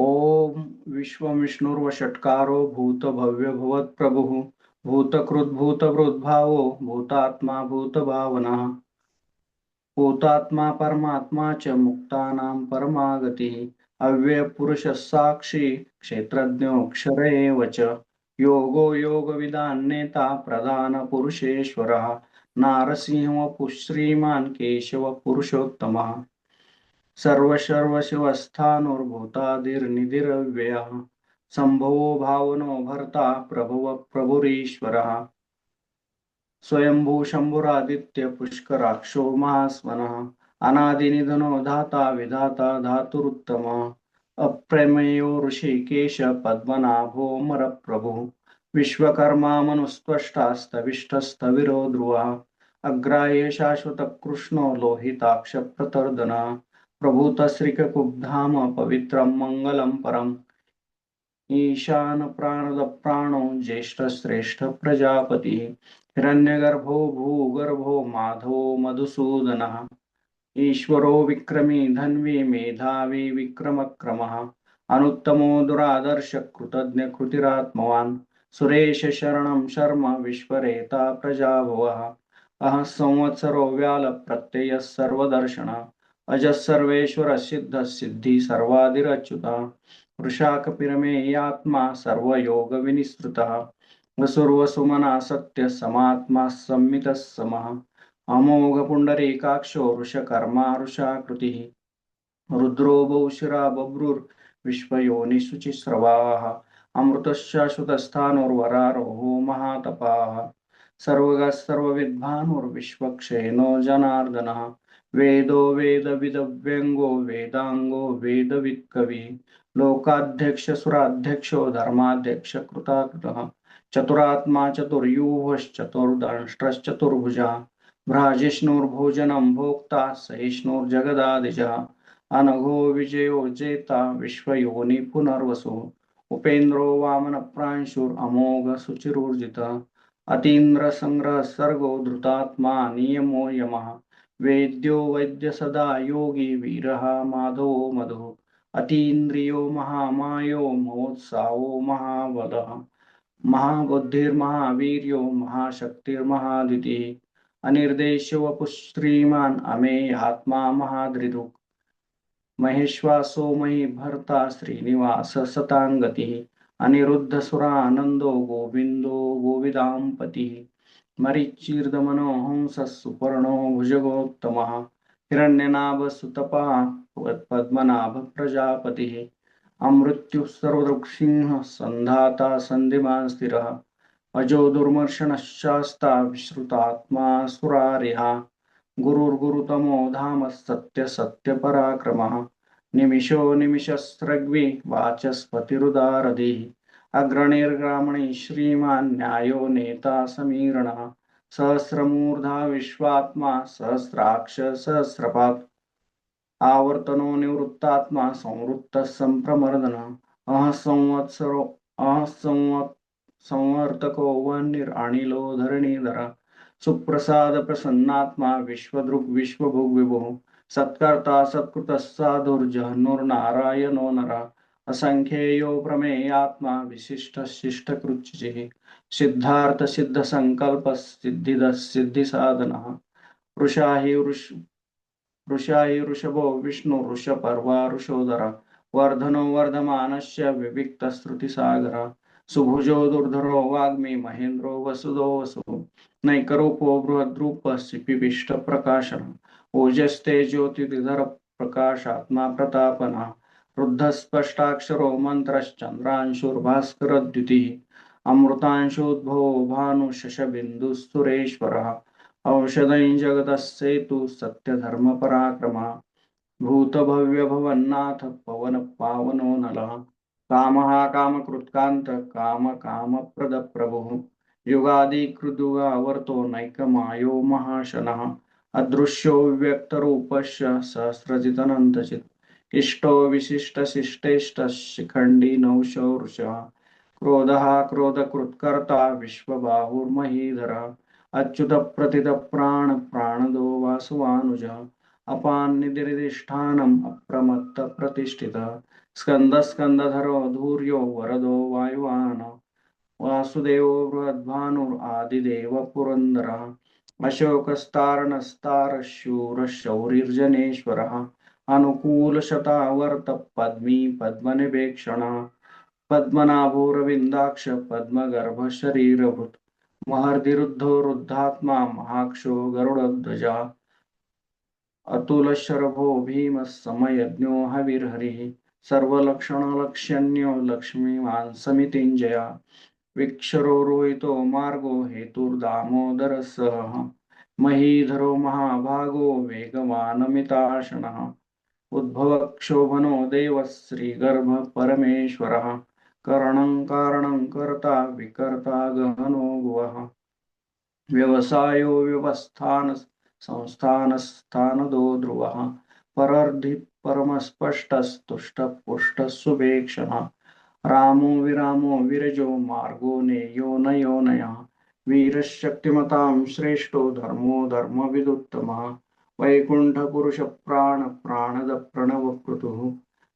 ओम विश्वविष्णुर्वषट्कारो भूतभव्यभवत्प्रभुः भूतकृद्भूतवृद्भावो भूतात्मा भूतभावनः। भूतात्मा परमात्मा च मुक्तानां परमागतिः अव्ययपुरुषः साक्षी क्षेत्रज्ञोऽक्षर एव च। योगो योगविदान्नेता प्रधानपुरुषेश्वरः नारसिंह श्रीमान् केशव पुरुषोत्तमः सर्वशर्वशिवस्थानुर्भूतादिर्निधिरव्ययः। सम्भवो भावनो भर्ता प्रभुव प्रभुरीश्वरः। स्वयंभू शंभुरादित्य पुष्कराक्षो महास्मनः अनादिनिधनो धाता विधाता धातुरुत्तम। अप्रमेयो ऋषिकेश पद्मनाभो मरप्रभु। विश्वकर्मा मनुस्त्वष्टास्तविष्टस्तविरो ध्रुवा अग्राह्य शाश्वतकृष्णो लोहिताक्षप्रतर्दना प्रभूतश्रीकुब्धाम पवित्रं मङ्गलं परम्। ईशानप्राणदप्राणो ज्येष्ठश्रेष्ठप्रजापतिः। हिरण्यगर्भो भूगर्भो माधो मधुसूदनः। ईश्वरो विक्रमी धन्वी मेधावी विक्रमक्रमः। अनुत्तमो दुरादर्शकृतज्ञकृतिरात्मवान्। सुरेशशरणं शर्म विश्वरेता प्रजाभुवः। अहः संवत्सरो व्यालप्रत्ययः सर्वदर्शनः। ಅಜಸ್ಸರ್ವೇಶ್ವರ ಸಿದ್ಧ ಸಿದ್ಧಿ ಸರ್ವಾಧಿರಚ್ಯುತ ವೃಷಾಕ ಪಿರಮೇಹಿ ಆತ್ಮ ಸರ್ವಯೋಗ ವಿನಿಸೃತ. ವಸುರ್ವ ಸುಮನ ಸತ್ಯ ಸಮಾತ್ಮ ಸಂಮಿತ ಸಮಃ. ಅಮೋಘ ಪುಂಡರೀಕಾಕ್ಷೋ ಋಷಕರ್ಮ ಋಷಾಕೃತಿ ರುದ್ರೋ ಬೌಶಿರ ಬಬ್ರುರ್ ವಿಶ್ವಯೋನಿ ಶುಚಿಸ್ರವಾ ಅಮೃತಶಾಶ್ವತಸ್ಥಾನುರ್ವರಾರೋಹೋ ಮಹಾತಪಾ ಸರ್ವಗ ಸರ್ವವಿದ್ಭಾನುರ್ವಿಶ್ವಕ್ಷೇನೋ ಜನಾರ್ದನಃ. वेदो वेदविदव्यङ्गो वेदाङ्गो वेदवित्कवि। लोकाध्यक्ष सुराध्यक्षो धर्माध्यक्ष कृताकृतः चतुरात्मा चतुर्यूहश्चतुर्दंष्ट्रश्चतुर्भुजा। भ्राजिष्णुर्भोजनं भोक्ता सहिष्णुर्जगदादिजः। अनघो विजयो जेता विश्वयोनि पुनर्वसु उपेन्द्रो वामनप्रांशुरमोघ अतीन्द्र संग्रह सर्गो धृतात्मा नियमो यमः। वेद्यो वैद्य सदा योगी वीरः माधवो मधु। अतीन्द्रियो महामायो महोत्साहो महाबलः। महाबुद्धिर्महावीर्यो महाशक्तिर्महादितिः। अनिर्देश्य वपुश्रीमान् अमेयात्मा महादृदुक्। महेश्वासो मही भर्ता श्रीनिवास सताङ्गतिः अनिरुद्धसुरानन्दो गोविन्दो गोविदाम्पतिः मरीचिर्दमनो हंसः सुपर्णो भुजगोत्तमः। हिरण्यनाभसुतपा पद्मनाभ प्रजापतिः अमृत्युः सर्वदृक्सिंहः सन्धाता सन्धिमान् स्थिरः। अजो दुर्मर्शनश्चास्ता विश्रुतात्मा सुरारिहा। गुरुर्गुरुतमो धामः सत्य सत्यपराक्रमः। निमिषो निमिषस्रग्वि वाचस्पतिरुदारधिः। अग्रणीर्ग्रामणी श्रीमान् न्यायो नेता समीरणः सहस्रमूर्धा विश्वात्मा सहस्राक्ष सहस्रपात् आवर्तनो निवृत्तात्मा संवृत्तः सम्प्रमर्दन अह संवत्सरो अह संवत् संवर्तको वह्निरनिलो धरणीधर सुप्रसाद प्रसन्नात्मा विश्वदृग् विश्वभुग् विभुः सत्कर्ता सत्कृतः साधुर्जहनुर्नारायणो नरः असंख्येयो प्रमेयात्मा विशिष्ट शिष्ट कृचिः सिद्धार्थ सिद्ध संकल्प सिद्धि साधन वृषा हि वृष वृषा हि वृषभो विष्णु ऋषोदर, वर्धनो वर्धमानस्य विविक्त श्रुतिसागर सुभुजो दुर्धरो वाग्मी, महेन्द्रो वसुदो वसु, नैकरूपो बृहद्रूप शिपिविष्ट प्रकाशन ओजस्ते ज्योतिधर प्रकाशात्मा प्रतापना। रुद्धस्पष्टाक्षरो मन्त्रश्चन्द्रांशुर्भास्करद्युतिः। अमृतांशोद्भवो भानुशशबिन्दुस्तुरेश्वरः औषधं जगतः सेतु सत्यधर्मपराक्रमः। भूतभव्यभवन्नाथ पवन पावनो नलः। कामः कामकृत्कान्त कामकामप्रदप्रभुः युगादिकृदुगावर्तो नैकमायो महाशनः। अदृश्यो व्यक्तरूपश्च सहस्रजितनन्तचित् इष्टो विशिष्टशिष्टेष्टशिखण्डी नौशौरुषः क्रोधः क्रोधकृत्कर्ता विश्वबाहुर्महीधरः अच्युतप्रथितप्राण प्राणदो वासुवानुजः अपान निधिष्ठानम अप्रमत्त प्रतिष्ठित स्कंद स्कंदधरो धूर्यो वरदो वायुवान वासुदेव बृहद्भानुर आदिदेव पुरंदरः अशोकस्तारणस्तारशूरशौरिर्जनेश्वरः अनुकूलशतावर्त पद्मी पद्मनिवेक्षणः पद्मनाभोरविन्दाक्ष पद्मगर्भशरीरभूत्। महर्दिरुद्धो रुद्धात्मा महाक्षो गरुडध्वजा। अतुलशरभो भीमः समयज्ञो हविर्हरिः। सर्वलक्षणलक्ष्यण्यो लक्ष्मीवान् समितिञ्जया। विक्षरो रोहितो मार्गो हेतुर्दामोदरसः। महीधरो महाभागो वेगवानमिताशनः। उद्भवक्षोभनो देवः श्रीगर्भ परमेश्वरः। करणं कारणं कर्ता विकर्ता गहनो गुवः व्यवसायो व्यवस्थान संस्थानस्थानदो ध्रुवः। परर्धि परमस्पष्टस्तुष्टपुष्टः सुभेक्षणः रामो विरामो विरजो मार्गो नेयो नयो नयः। वीरशक्तिमतां श्रेष्ठो धर्मो धर्मविदुत्तमः। वैकुण्ठपुरुषप्राण प्राणद प्रणवकृतुः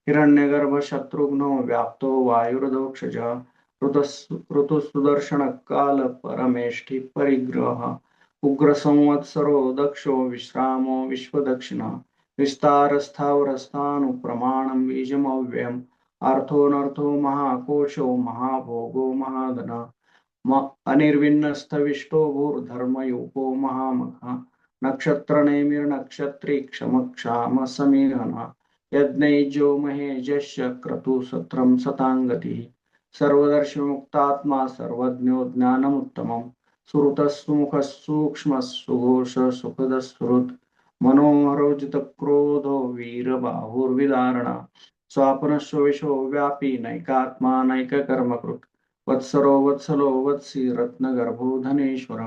हिरण्यगर्भशत्रुघ्नो व्याप्तो वायुर्दोक्षज। ऋतुसुदर्शनकाल परमेष्ठि परिग्रह। उग्रसंवत्सरो दक्षो विश्रामो विश्वदक्षिणः। विस्तारस्थावरस्थानुप्रमाणं बीजमव्ययम्। अर्थोनर्थो महाकोशो महाभोगो महाधन। अनिर्विन्नस्थविष्टो भूर्धर्मयूपो महामखः नक्षत्रनेमिर्नक्षत्री क्षमक्षाम समीहन यज्ञैजो महेजस्य क्रतुसत्रं सताङ्गतिः सर्वदर्शमुक्तात्मा सर्वज्ञो सुघोष सुखदस्सुहृत् मनोहरोजितक्रोधो वीरबाहुर्विदारणा। स्वापनस्वविशो व्यापी नैकात्मा नैककर्मकृत् वत्सरो वत्सलो वत्सी रत्नगर्भो धनेश्वर।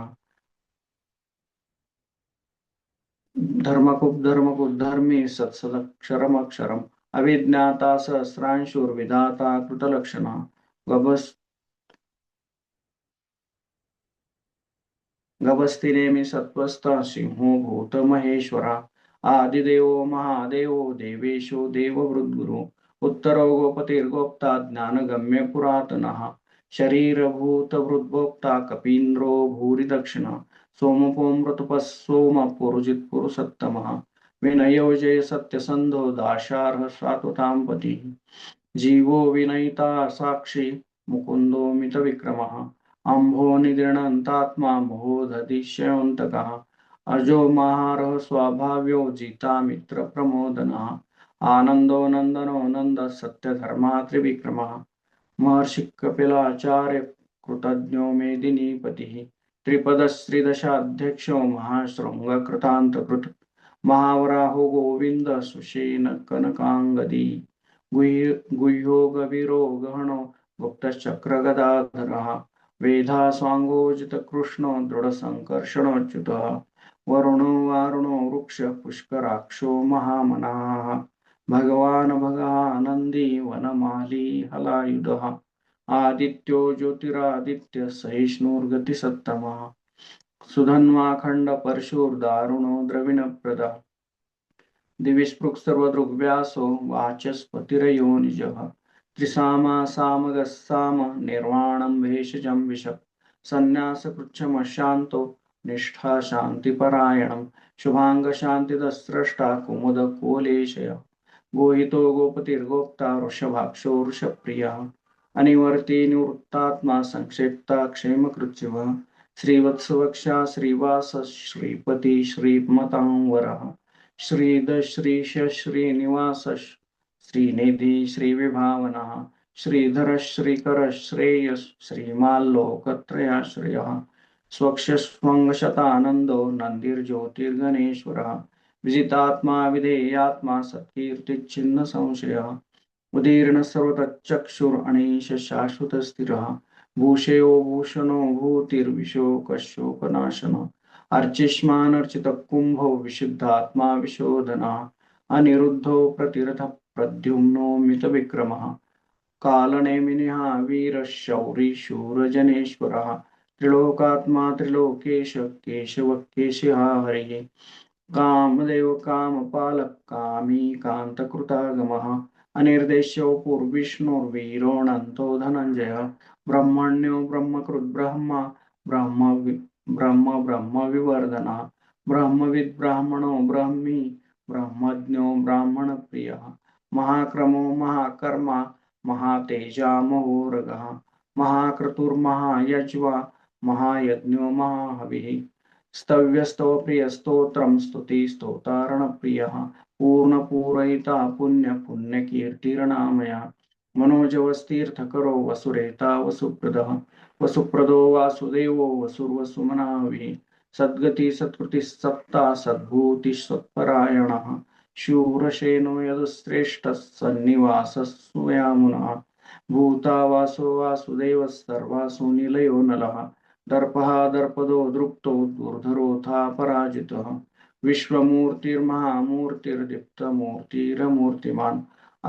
धर्मकुप् धर्मकुप् धर्मी सत्सदक्षरमक्षरम् अविज्ञाता सहस्रांशुर्विधाता कृतलक्षणा गभस् गभस्तिनेमि सत्त्वस्थ सिंहो भूतमहेश्वरा आदिदेवो महादेवो देवेशो देववृद्गुरो उत्तरो गोपतिर्गोप्ता ज्ञानगम्य पुरातनः शरीरभूतवृद्भोक्ता कपीन्द्रो भूरिदक्षिण। सोमपोमृतपः सोम पुरुजित्पुरुषत्तमः विनयो जय सत्यसन्धो दाशार्ह सात्वतां पतिः जीवो विनयिता साक्षी मुकुन्दो मितविक्रमः। अम्भो निदृणन्तात्मा मोहोदधिशयोऽन्तकः। अजो महारः स्वाभाव्यो जिता मित्र प्रमोदनः आनन्दो नन्दनो नन्द सत्यधर्मा त्रिविक्रमः महर्षि कपिलाचार्य कृतज्ञो मेदिनीपतिः त्रिपदश्रीदशाध्यक्षो महाशृङ्गकृतान्तकृत् महावराहो गोविन्द सुषेण कनकाङ्गदी गुह्यो गभीरो गहनो गुप्तश्चक्रगदाधरः वेधा स्वाङ्गोजितकृष्णो दृढसङ्कर्षणोच्युतः। वरुणो वारुणो वृक्ष पुष्कराक्षो महामनाः। ಭಗವಾನ್ ಭಗ ಆನಂದಿ ವನಮಾಲಿ ಹಲಾಯುಧ. ಆದಿತ್ಯೋ ಜ್ಯೋತಿರಾದಿತ್ಯ ಸಹಿಷ್ಣುರ್ಗತಿ ಸತ್ತಮ. ಸುಧನ್ವಾಖಂಡ ಪರಶೂರ್ದಾರುಣೋ ದ್ರವಿಣ ಪ್ರದ. ದಿವಿಸ್ಪೃಕ್ ಸರ್ವದೃಗ್ವ್ಯಾಸೋ ವಾಚಸ್ಪತಿರಯೋ ನಿಜ. ತ್ರಿಸಾಮ ಸಾಮಗಸ್ಸಾಮ ನಿರ್ವಾಣಂ ಭೇಷಜಂ ವಿಷ. ಸನ್ಯಾಸಪೃಚ್ಛಮ ಶಾಂತೋ ನಿಷ್ಠಾ ಶಾಂತಿಪರಾಯಣಂ. ಶುಭಾಂಗಶಾಂತಿದ ಸ್ರಷ್ಟಾ ಕುಮುದ ಕೋಲೇಶಯ. गोहितो गोपतिर्गोप्ता वृषप्रियः, अनिवर्ति निवृत्तात्मा संक्षेप्ता क्षेमकृत्युव श्रीवत्सवक्षा श्रीवास श्रीपति श्रीमतांवरः। श्रीद श्रीश श्रीनिवास श्रीनिधि श्रीविभावनः। श्रीधर श्रीकर श्रेयस श्रीमाल्लोकत्रयाश्रयः। स्वक्षस्वङ्गशतानन्दो नन्दिर्ज्योतिर्गणेश्वरः। विजितात्मा विधेयात्मा सत्कीर्तिच्छिन्न संशय। उदीर्ण सर्वतच्चक्षुरनीश शाश्वत स्थिरः भूषयो भूषणो भूतिर्विशोकशोकनाशन। अर्चिष्मानर्चित कुंभो विशुद्धात्मा विशोधना। अनिरुद्धो प्रतिरथ प्रद्युम्नो मित विक्रमः कालनेमिनिः वीरशौरी शूरजनेश्वरः त्रिलोकात्मा त्रिलोकेश केशव केशः हरिः। कामदेव कामपालक कामी कान्तकृतागमः। अनिर्देश्यो पूर्विष्णुर्वीरो नन्तो धनञ्जयः। ब्रह्मण्यो ब्रह्मकृद्ब्रह्म। ब्रह्म ब्रह्म ब्रह्मविवर्धनः। ब्रह्मविद्ब्राह्मणो ब्रह्मी। ब्रह्मज्ञो ब्राह्मणप्रियः। महाक्रमो महाकर्मा। महातेजामहोरगः महाक्रतुर्महायज्वा। महायज्ञो महाहविः। स्तव्यस्तो प्रियस्तोत्रं स्तुति पूर्णपूरयिता पुण्य पुण्यकीर्तिर्नामया मनोजवस्तीर्थकरो वसुरेता वसुप्रदः वसुप्रदो वासुदेवो वसुर्वसुमनाभिः सद्गति सत्कृति सत्ता सद्भूति सत्परायणः शूरसेनो यदुश्रेष्ठः सन्निवासः सुयामुनः भूता वासो वासुदेवः सर्वासु निलयो नलः दर्पः दर्पदो दृप्तो दुर्धरोऽथा पराजितः। विश्वमूर्तिर्महामूर्तिर्दीप्तमूर्तिरमूर्तिमान्।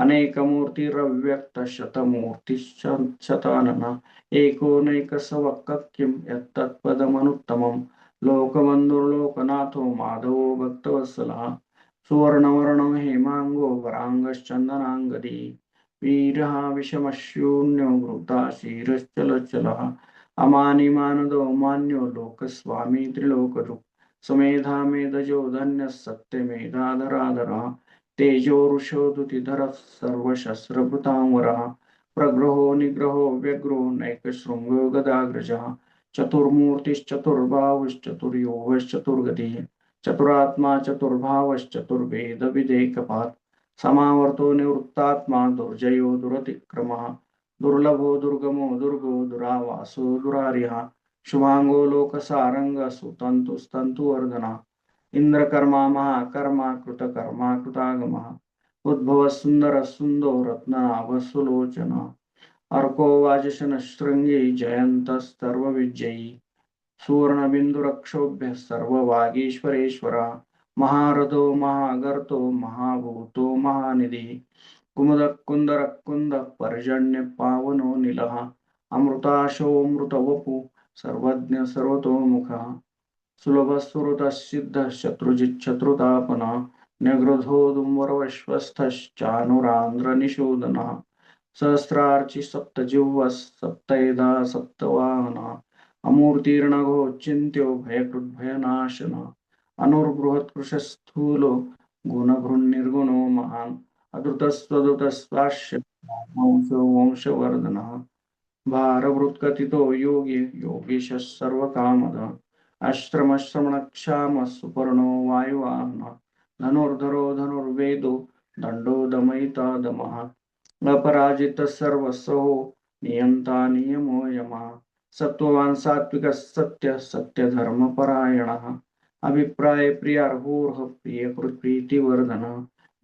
अनेकमूर्तिरव्यक्तशतमूर्तिशतानन एकोनैकसवक्किं यत्तत्पदमनुत्तमं लोकबन्धुर्लोकनाथो माधवो भक्तवत्सलः। सुवर्णवर्णो हेमाङ्गो वराङ्गश्चन्दनाङ्गदी वीरः विषमशून्यो वृता शिरश्चलचलः अमानिमानदो मान्यो लोकस्वामी त्रिलोकदृक् सुमेधा मेधजो धन्यः सत्यमेधाधराधरः तेजोरुषोदुतिधरः सर्वशस्त्रभृतांवरः प्रग्रहो निग्रहो व्यग्रो नैकशृङ्गो गदाग्रजः। चतुर्मूर्तिश्चतुर्बाहुश्चतुर्योगश्चतुर्गतिः। चतुरात्मा चतुर्भावश्चतुर्वेदविदेकपात् समावर्तो निवृत्तात्मा दुर्जयो दुरतिक्रमः। दुर्लभो दुर्गमो दुर्गो दुरावासो दुरार्यः शुभांगो लोकसारंग सुतंतु स्तंतु वर्धना इंद्रकर्मा महाकर्मा कृतकर्मा कृतागमः। उद्भव सुंदर सुंदो रत्नाभ सुलोचन। अर्को वाजशन शृंगी जयंत सर्वविजयी। सुवर्णबिंदुरक्षोभ्य सर्ववागीश्वरेश्वर महारथो महागर्तो महाभूतो महानिधि। ಕುಮುದ ಕುಂದರ ಕುಂದ ಪರ್ಜನ್ಯ ಪಾವನೋ ನಿಲಹ ಅಮೃತಾಶೋಮೃತ ವಪು, ಸರ್ವಜ್ಞ ಸರ್ವತೋಮುಖ. ಸುಲಭ ಸುರುತ ಸಿದ್ಧ ಶತ್ರುಜಿತ್ ಶತ್ರುತಾಪನ ನಿಗೃಧೋ ದುಂವರ ವಿಶ್ವಸ್ಥಾನುರಾಂಧ್ರ ನಿಶೂದನ ಸಹಸ್ರಾರ್ಚಿ ಸಪ್ತ ಜಿಹ್ವ ಸಪ್ತೈದ ಸಪ್ತವಾಹನ ಅಮೂರ್ತಿರ್ಣಗೋ ಚಿಂತ್ಯೋ ಭಯಕೃದ್ಭಯನಾಶನ. ಅನುರ್ಬೃಹತ್ ಕೃಶ ಸ್ಥೂಲೋ ಗುಣಭೃನ್ ನಿರ್ಗುಣೋ ಮಹಾನ್ वंशो वंशवर्धनः भारभृत्कथितो योगी योगीशः सर्वकामदः अश्रमश्रमणक्षामः सुपर्णो वायुवाहनः धनुर्धरो धनुर्वेदो दण्डो दमयिता दमः अपराजितः सर्वस्वो नियन्ता नियमो यमः सत्त्ववान् सात्विकः सत्य सत्यधर्मपरायणः अभिप्राय प्रियार्हूर्ह प्रियकृत्प्रीतिवर्धनः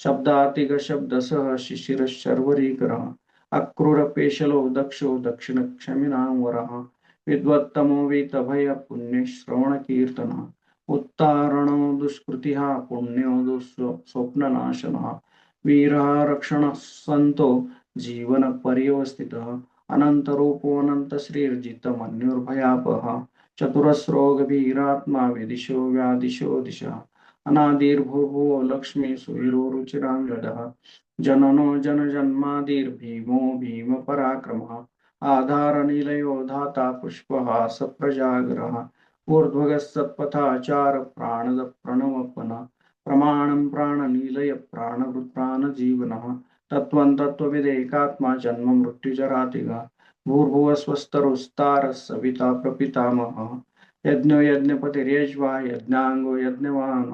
ಶಬ್ದಾತಿಗ ಶಬ್ದ ಸಹ ಶಿಶಿರ ಶರ್ವರೀಕರ ಅಕ್ರೂರ ಪೇಶಲೋ ದಕ್ಷೋ ದಕ್ಷಿಣ ಕ್ಷಮಿನಾಂವರ ವಿದ್ವತ್ತಮೋ ವೀತಭಯ ಪುಣ್ಯ ಶ್ರವಣ ಕೀರ್ತನ ಉತ್ತಾರಣೋ ದುಷ್ಕೃತಿ ಪುಣ್ಯೋ ದುಸ್ವ ಸ್ವಪ್ನನಾಶನ ವೀರ ರಕ್ಷಣ ಸಂತೋ ಜೀವನ ಪರ್ಯವಸ್ಥಿತ ಅನಂತ ರೂಪೋ ಅನಂತ ಶ್ರೀರ್ಜಿತ ಮನ್ಯುರ್ಭಯಾಪಹ ಚತುರಸ್ರೋ ಗಭೀರಾತ್ಮ ವ್ಯದಿಶೋ ವ್ಯಾದಿಶೋ ದಿಶಾ अनादिर्भुवो लक्ष्मी सुवीरो रुचिराङ्गदः जननो जनजन्मादिर्भीमो भीमपराक्रमः। आधारनिलयो धाता पुष्पहास प्रजागरः ऊर्ध्वगः सत्पथाचार प्राणद प्रणवपन प्रमाणं प्राणनिलय प्राणभृत् प्राणजीवनः तत्त्वं तत्त्वविदेकात्मा जन्म मृत्युजरातिगा। भूर्भुवस्वस्तरुस्तारः सविता प्रपितामहः। યજ્ઞો યજ્ઞપતિ રેજવા યજ્ઞાંગો યજ્ઞવાહન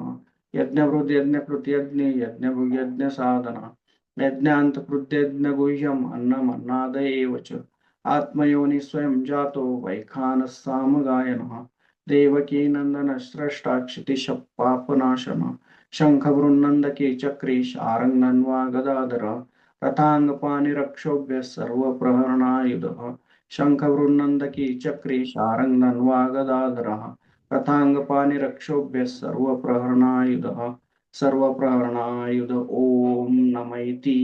યજ્ઞભૃત યજ્ઞકૃત યજ્ઞ યજ્ઞભુગ યજ્ઞ સાધના યજ્ઞાંતકૃત યજ્ઞ ગુહ્યમ અન્નમ અન્નાદય ચ આત્મયોનિ સ્વયં જાતો વૈખાન સામગાયન દેવકી નંદન શ્રેષ્ઠાક્ષિતિશ પાપનાશન શંખવૃન્નંદકે ચક્રીશ આરંગન્વા ગદાધર રથાંગપાનિરક્ષોભ્ય સર્વપ્રહરણાયુધ ಶಂಖವೃನ್ನಂದಕಿ ಚಕ್ರಿ ಶಾರಂಗನ್ವಾಗದಾದರಃ ಕಥಾಂಗಪಾನಿರಕ್ಷೋಭ್ಯಃ ಸರ್ವಪ್ರಹರಣಾಯುಧಃ ಸರ್ವಪ್ರಹರಣಾಯುಧ ಓಂ ನಮೈತಿ